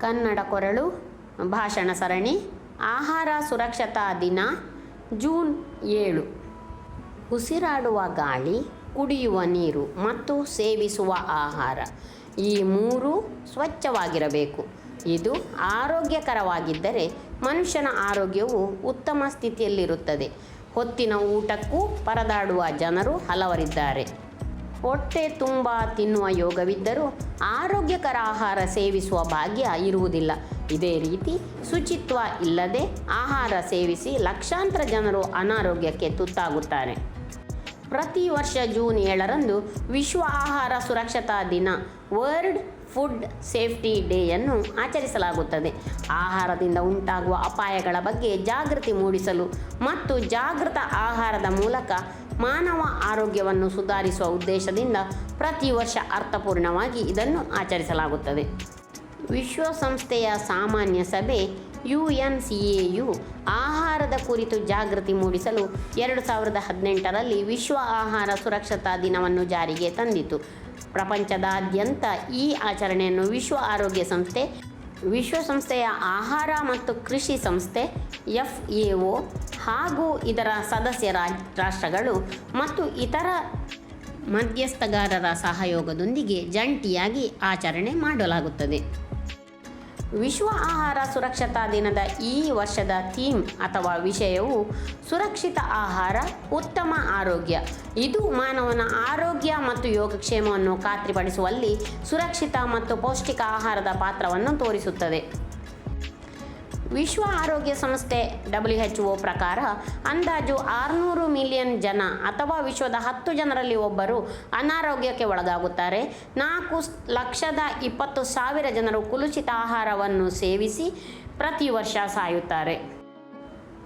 ಕನ್ನಡ ಕೊರಳು ಭಾಷಣ ಸರಣಿ ಆಹಾರ ಸುರಕ್ಷತಾ ದಿನ ಜೂನ್ ಏಳು. ಉಸಿರಾಡುವ ಗಾಳಿ, ಕುಡಿಯುವ ನೀರು ಮತ್ತು ಸೇವಿಸುವ ಆಹಾರ ಈ ಮೂರೂ ಸ್ವಚ್ಛವಾಗಿರಬೇಕು. ಇದು ಆರೋಗ್ಯಕರವಾಗಿದ್ದರೆ ಮನುಷ್ಯನ ಆರೋಗ್ಯವು ಉತ್ತಮ ಸ್ಥಿತಿಯಲ್ಲಿರುತ್ತದೆ. ಹೊತ್ತಿನ ಊಟಕ್ಕೂ ಪರದಾಡುವ ಜನರು ಹಲವರಿದ್ದಾರೆ. ಹೊಟ್ಟೆ ತುಂಬ ತಿನ್ನುವ ಯೋಗವಿದ್ದರೂ ಆರೋಗ್ಯಕರ ಆಹಾರ ಸೇವಿಸುವ ಭಾಗ್ಯ ಇರುವುದಿಲ್ಲ. ಇದೇ ರೀತಿ ಶುಚಿತ್ವ ಇಲ್ಲದೆ ಆಹಾರ ಸೇವಿಸಿ ಲಕ್ಷಾಂತರ ಜನರು ಅನಾರೋಗ್ಯಕ್ಕೆ ತುತ್ತಾಗುತ್ತಾರೆ. ಪ್ರತಿ ವರ್ಷ ಜೂನ್ ಏಳರಂದು ವಿಶ್ವ ಆಹಾರ ಸುರಕ್ಷತಾ ದಿನ, ವರ್ಲ್ಡ್ ಫುಡ್ ಸೇಫ್ಟಿ ಡೇಯನ್ನು ಆಚರಿಸಲಾಗುತ್ತದೆ. ಆಹಾರದಿಂದ ಉಂಟಾಗುವ ಅಪಾಯಗಳ ಬಗ್ಗೆ ಜಾಗೃತಿ ಮೂಡಿಸಲು ಮತ್ತು ಜಾಗೃತ ಆಹಾರದ ಮೂಲಕ ಮಾನವ ಆರೋಗ್ಯವನ್ನು ಸುಧಾರಿಸುವ ಉದ್ದೇಶದಿಂದ ಪ್ರತಿ ವರ್ಷ ಅರ್ಥಪೂರ್ಣವಾಗಿ ಇದನ್ನು ಆಚರಿಸಲಾಗುತ್ತದೆ. ವಿಶ್ವಸಂಸ್ಥೆಯ ಸಾಮಾನ್ಯ ಸಭೆ ಯು ಎನ್ ಸಿ ಎಯು ಆಹಾರದ ಕುರಿತು ಜಾಗೃತಿ ಮೂಡಿಸಲು ಎರಡು ಸಾವಿರದ ಹದಿನೆಂಟರಲ್ಲಿ ವಿಶ್ವ ಆಹಾರ ಸುರಕ್ಷತಾ ದಿನವನ್ನು ಜಾರಿಗೆ ತಂದಿತು. ಪ್ರಪಂಚದಾದ್ಯಂತ ಈ ಆಚರಣೆಯನ್ನು ವಿಶ್ವ ಆರೋಗ್ಯ ಸಂಸ್ಥೆ, ವಿಶ್ವಸಂಸ್ಥೆಯ ಆಹಾರ ಮತ್ತು ಕೃಷಿ ಸಂಸ್ಥೆ, ಎಫ್ ಎ ಒ ಹಾಗೂ ಇದರ ಸದಸ್ಯ ರಾಷ್ಟ್ರಗಳು ಮತ್ತು ಇತರ ಮಧ್ಯಸ್ಥಗಾರರ ಸಹಯೋಗದೊಂದಿಗೆ ಜಂಟಿಯಾಗಿ ಆಚರಣೆ ಮಾಡಲಾಗುತ್ತದೆ. ವಿಶ್ವ ಆಹಾರ ಸುರಕ್ಷತಾ ದಿನದ ಈ ವರ್ಷದ ಥೀಮ್ ಅಥವಾ ವಿಷಯವು ಸುರಕ್ಷಿತ ಆಹಾರ, ಉತ್ತಮ ಆರೋಗ್ಯ. ಇದು ಮಾನವನ ಆರೋಗ್ಯ ಮತ್ತು ಯೋಗಕ್ಷೇಮವನ್ನು ಖಾತ್ರಿಪಡಿಸುವಲ್ಲಿ ಸುರಕ್ಷಿತ ಮತ್ತು ಪೌಷ್ಟಿಕ ಆಹಾರದ ಪಾತ್ರವನ್ನು ತೋರಿಸುತ್ತದೆ. ವಿಶ್ವ ಆರೋಗ್ಯ ಸಂಸ್ಥೆ ಡಬ್ಲ್ಯೂ ಎಚ್ ಒ ಪ್ರಕಾರ ಅಂದಾಜು ಆರುನೂರು ಮಿಲಿಯನ್ ಜನ ಅಥವಾ ವಿಶ್ವದ ಹತ್ತು ಜನರಲ್ಲಿ ಒಬ್ಬರು ಅನಾರೋಗ್ಯಕ್ಕೆ ಒಳಗಾಗುತ್ತಾರೆ. ನಾಲ್ಕು ಲಕ್ಷದ ಇಪ್ಪತ್ತು ಸಾವಿರ ಜನರು ಕುಲುಷಿತ ಆಹಾರವನ್ನು ಸೇವಿಸಿ ಪ್ರತಿ ವರ್ಷ ಸಾಯುತ್ತಾರೆ.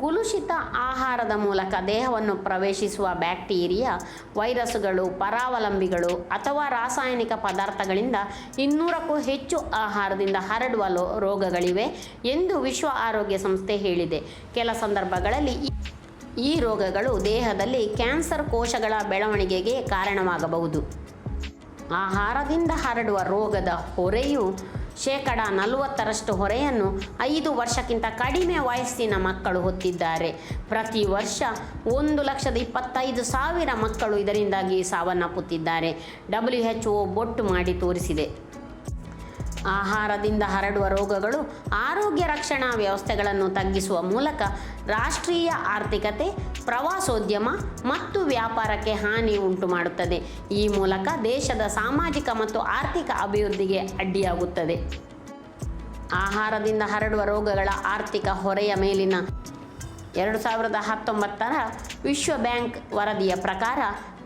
ಕುಲುಷಿತ ಆಹಾರದ ಮೂಲಕ ದೇಹವನ್ನು ಪ್ರವೇಶಿಸುವ ಬ್ಯಾಕ್ಟೀರಿಯಾ ವೈರಸ್ಗಳು ಪರಾವಲಂಬಿಗಳು ಅಥವಾ ರಾಸಾಯನಿಕ ಪದಾರ್ಥಗಳಿಂದ ಇನ್ನೂರಕ್ಕೂ ಹೆಚ್ಚು ಆಹಾರದಿಂದ ಹರಡುವ ರೋಗಗಳಿವೆ ಎಂದು ವಿಶ್ವ ಆರೋಗ್ಯ ಸಂಸ್ಥೆ ಹೇಳಿದೆ. ಕೆಲ ಸಂದರ್ಭಗಳಲ್ಲಿ ಈ ರೋಗಗಳು ದೇಹದಲ್ಲಿ ಕ್ಯಾನ್ಸರ್ ಕೋಶಗಳ ಬೆಳವಣಿಗೆಗೆ ಕಾರಣವಾಗಬಹುದು. ಆಹಾರದಿಂದ ಹರಡುವ ರೋಗದ ಹೊರೆಯು ಶೇಕಡ ನಲವತ್ತರಷ್ಟು ಹೊರೆಯನ್ನು ಐದು ವರ್ಷಕ್ಕಿಂತ ಕಡಿಮೆ ವಯಸ್ಸಿನ ಮಕ್ಕಳು ಹೊತ್ತಿದ್ದಾರೆ. ಪ್ರತಿ ವರ್ಷ ಒಂದು ಲಕ್ಷದ ಇಪ್ಪತ್ತೈದು ಸಾವಿರ ಮಕ್ಕಳು ಇದರಿಂದಾಗಿ ಸಾವನ್ನಪ್ಪುತ್ತಿದ್ದಾರೆ. ಡಬ್ಲ್ಯೂ ಎಚ್ ಒ ಬೊಟ್ಟು ಮಾಡಿ ತೋರಿಸಿದೆ. ಆಹಾರದಿಂದ ಹರಡುವ ರೋಗಗಳು ಆರೋಗ್ಯ ರಕ್ಷಣಾ ವ್ಯವಸ್ಥೆಗಳನ್ನು ತಗ್ಗಿಸುವ ಮೂಲಕ ರಾಷ್ಟ್ರೀಯ ಆರ್ಥಿಕತೆ, ಪ್ರವಾಸೋದ್ಯಮ ಮತ್ತು ವ್ಯಾಪಾರಕ್ಕೆ ಹಾನಿ ಉಂಟು ಮಾಡುತ್ತದೆ. ಈ ಮೂಲಕ ದೇಶದ ಸಾಮಾಜಿಕ ಮತ್ತು ಆರ್ಥಿಕ ಅಭಿವೃದ್ಧಿಗೆ ಅಡ್ಡಿಯಾಗುತ್ತದೆ. ಆಹಾರದಿಂದ ಹರಡುವ ರೋಗಗಳ ಆರ್ಥಿಕ ಹೊರೆಯ ಮೇಲಿನ ಎರಡು ಸಾವಿರದ ಹತ್ತೊಂಬತ್ತರ ವಿಶ್ವ ಬ್ಯಾಂಕ್ ವರದಿಯ ಪ್ರಕಾರ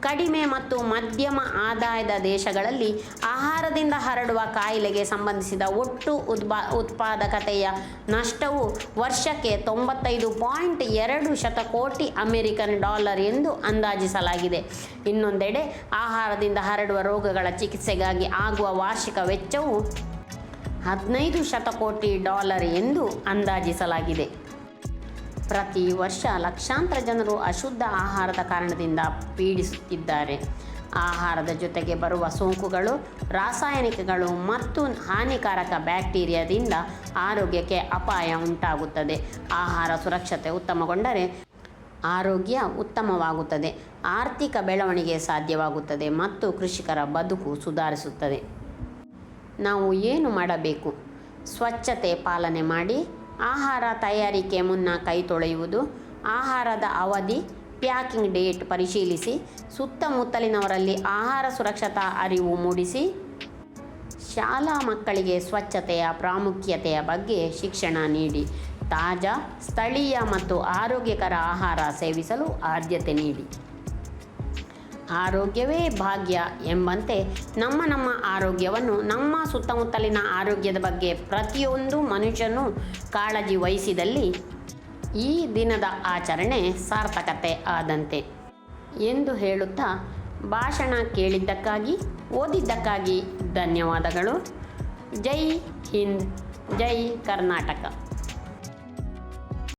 ಕಡಿಮೆ ಮತ್ತು ಮಧ್ಯಮ ಆದಾಯದ ದೇಶಗಳಲ್ಲಿ ಆಹಾರದಿಂದ ಹರಡುವ ಕಾಯಿಲೆಗೆ ಸಂಬಂಧಿಸಿದ ಒಟ್ಟು ಉತ್ಪಾ ಉತ್ಪಾದಕತೆಯ ನಷ್ಟವು ವರ್ಷಕ್ಕೆ ತೊಂಬತ್ತೈದು ಪಾಯಿಂಟ್ ಎರಡು ಶತಕೋಟಿ ಅಮೆರಿಕನ್ ಡಾಲರ್ ಎಂದು ಅಂದಾಜಿಸಲಾಗಿದೆ. ಇನ್ನೊಂದೆಡೆ ಆಹಾರದಿಂದ ಹರಡುವ ರೋಗಗಳ ಚಿಕಿತ್ಸೆಗಾಗಿ ಆಗುವ ವಾರ್ಷಿಕ ವೆಚ್ಚವು ಹದಿನೈದು ಶತಕೋಟಿ ಡಾಲರ್ ಎಂದು ಅಂದಾಜಿಸಲಾಗಿದೆ. ಪ್ರತಿ ವರ್ಷ ಲಕ್ಷಾಂತರ ಜನರು ಅಶುದ್ಧ ಆಹಾರದ ಕಾರಣದಿಂದ ಪೀಡಿಸುತ್ತಿದ್ದಾರೆ. ಆಹಾರದ ಜೊತೆಗೆ ಬರುವ ಸೋಂಕುಗಳು, ರಾಸಾಯನಿಕಗಳು ಮತ್ತು ಹಾನಿಕಾರಕ ಬ್ಯಾಕ್ಟೀರಿಯಾದಿಂದ ಆರೋಗ್ಯಕ್ಕೆ ಅಪಾಯ ಉಂಟಾಗುತ್ತದೆ. ಆಹಾರ ಸುರಕ್ಷತೆ ಉತ್ತಮಗೊಂಡರೆ ಆರೋಗ್ಯ ಉತ್ತಮವಾಗುತ್ತದೆ. ಆರ್ಥಿಕ ಬೆಳವಣಿಗೆ ಸಾಧ್ಯವಾಗುತ್ತದೆ ಮತ್ತು ಕೃಷಿಕರ ಬದುಕು ಸುಧಾರಿಸುತ್ತದೆ. ನಾವು ಏನು ಮಾಡಬೇಕು? ಸ್ವಚ್ಛತೆ ಪಾಲನೆ ಮಾಡಿ ಆಹಾರ ತಯಾರಿಕೆ ಮುನ್ನ ಕೈ ತೊಳೆಯುವುದು, ಆಹಾರದ ಅವಧಿ, ಪ್ಯಾಕಿಂಗ್ ಡೇಟ್ ಪರಿಶೀಲಿಸಿ, ಸುತ್ತಮುತ್ತಲಿನವರಲ್ಲಿ ಆಹಾರ ಸುರಕ್ಷತಾ ಅರಿವು ಮೂಡಿಸಿ, ಶಾಲಾ ಮಕ್ಕಳಿಗೆ ಸ್ವಚ್ಛತೆಯ ಪ್ರಾಮುಖ್ಯತೆಯ ಬಗ್ಗೆ ಶಿಕ್ಷಣ ನೀಡಿ, ತಾಜಾ, ಸ್ಥಳೀಯ ಮತ್ತು ಆರೋಗ್ಯಕರ ಆಹಾರ ಸೇವಿಸಲು ಆದ್ಯತೆ ನೀಡಿ. ಆರೋಗ್ಯವೇ ಭಾಗ್ಯ ಎಂಬಂತೆ ನಮ್ಮ ನಮ್ಮ ಆರೋಗ್ಯವನ್ನು ನಮ್ಮ ಸುತ್ತಮುತ್ತಲಿನ ಆರೋಗ್ಯದ ಬಗ್ಗೆ ಪ್ರತಿಯೊಂದು ಮನುಷ್ಯನು ಕಾಳಜಿ ವಹಿಸಿದಲ್ಲಿ ಈ ದಿನದ ಆಚರಣೆ ಸಾರ್ಥಕತೆ ಆದಂತೆ ಎಂದು ಹೇಳುತ್ತಾ ಭಾಷಣ ಕೇಳಿದ್ದಕ್ಕಾಗಿ, ಓದಿದ್ದಕ್ಕಾಗಿ ಧನ್ಯವಾದಗಳು. ಜೈ ಹಿಂದ್, ಜೈ ಕರ್ನಾಟಕ.